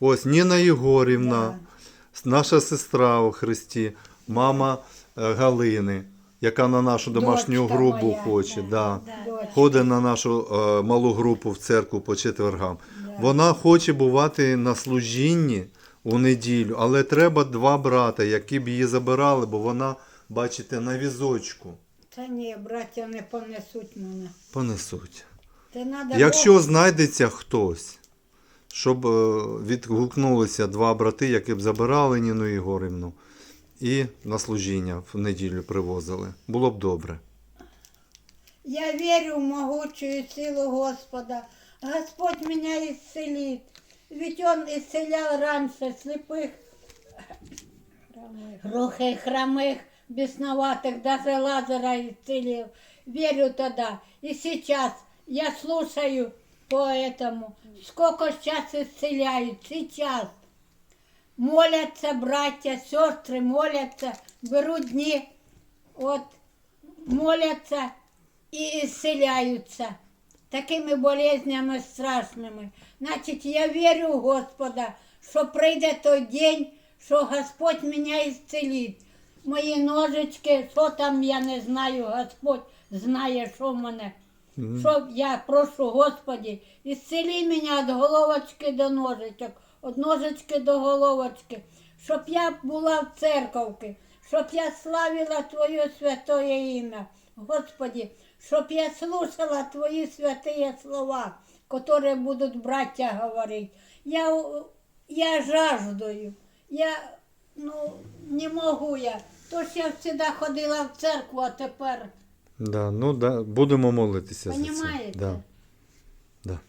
Ось Ніна Єгорівна, Да. наша сестра у Христі, мама е, Галини, яка на нашу домашню Дочка групу моя, хоче. Да. Дочка. Ходить на нашу е, малу групу в церкву по четвергам. Вона хоче бувати на служінні у неділю, але треба два брата, які б її забирали, бо вона, бачите, на візочку Та ні, браття не понесуть мене. понесуть. Це надо Якщо знайдеться хтось, щоб е, відгукнулися два брати, які б забирали Ніну Ігорівну і на служіння в неділю привозили, було б добре. Я верю в могучую силу Господа. Господь меня исцелит. Ведь Он исцелял раньше слепых, глухих, хромых, бесноватых, даже Лазара исцелил. Верю тогда. И сейчас я слушаю по этому. Сколько сейчас исцеляют, сейчас. Молятся братья, сестры, молятся, берут дни, вот, молятся и исцеляются такими болезнями страшними. Значить, я вірю в Господа, що прийде той день, що Господь мене ісцелить. Мої ножички, що там я не знаю, Господь знає, що в мене. Що я прошу, Господі, ісцели мене від головочки до ножичок, від ножички до головочки, щоб я була в церковці, щоб я славила Твоє святое ім'я. Господи, щоб я слушала Твої святые слова, які будуть браття говорити. Я, я жаждую, я ну, не можу я. Тож я завжди ходила в церкву, а тепер, Да, ну да, будемо молитися. за це. Да. Да.